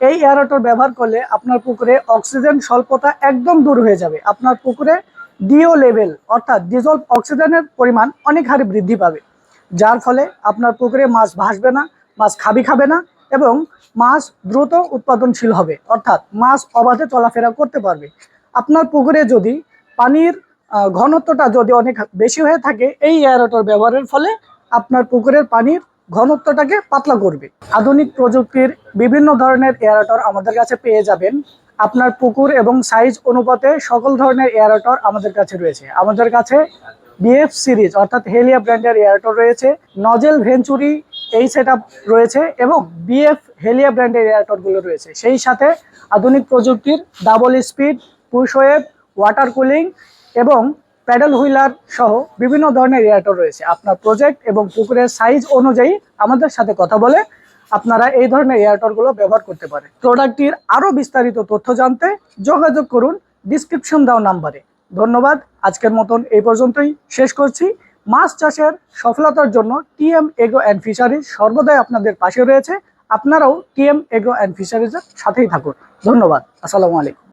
এই এয়ারেটর ব্যবহার করলে আপনার পুকুরে অক্সিজেন স্বল্পতা একদম দূর হয়ে যাবে। আপনার পুকুরে ডিও লেভেল অর্থাৎ ডিজলভ অক্সিজেনের পরিমাণ অনেক হারে বৃদ্ধি পাবে। যার ফলে আপনার পুকুরে মাছ ভাসবে না, মাছ খাবি খাবে না এবং মাছ দ্রুত উৎপাদনশীল হবে। অর্থাৎ মাছ অবাধে চলাফেরা করতে পারবে। আপনার পুকুরে যদি পানির ঘনত্বটা যদি অনেক বেশি হয়ে থাকে, এই এয়ারেটর ব্যবহারের ফলে আপনার পুকুরের পানির ঘনত্বটাকে পাতলা করবে। আধুনিক প্রযুক্তির বিভিন্ন ধরনের এয়ারেটর আমাদের কাছে পেয়ে যাবেন। আপনার পুকুর এবং সাইজ অনুপাতে সকল ধরনের এয়ারেটর আমাদের কাছে রয়েছে। আমাদের কাছে বিএফ সিরিজ অর্থাৎ হেলিয়া ব্র্যান্ডের এয়ারেটর রয়েছে নজেল ভেঞ্চুরি এই সেট রয়েছে এবং বিএফ হেলিয়া ব্র্যান্ডের এয়ারটরগুলো রয়েছে। সেই সাথে আধুনিক প্রযুক্তির double speed push wave water cooling এবং প্যাডেল হুইলার সহ বিভিন্ন ধরনের এয়ারটর রয়েছে। আপনার প্রজেক্ট এবং পুকুরের সাইজ অনুযায়ী আমাদের সাথে কথা বলে আপনারা এই ধরনের এয়ারটরগুলো ব্যবহার করতে পারেন। প্রোডাক্টটির আরও বিস্তারিত তথ্য জানতে যোগাযোগ করুন ডিসক্রিপশন দেওয়া নাম্বারে। ধন্যবাদ, আজকের মতন এই পর্যন্তই শেষ করছি। মাছ চাষের সফলতার জন্য টিএম এগ্রো অ্যান্ড ফিশারিজ সর্বদাই আপনাদের পাশে রয়েছে। আপনারাও টিএম এগ্রো অ্যান্ড ফিশারিজের সাথেই থাকুন। ধন্যবাদ, আসসালামু আলাইকুম।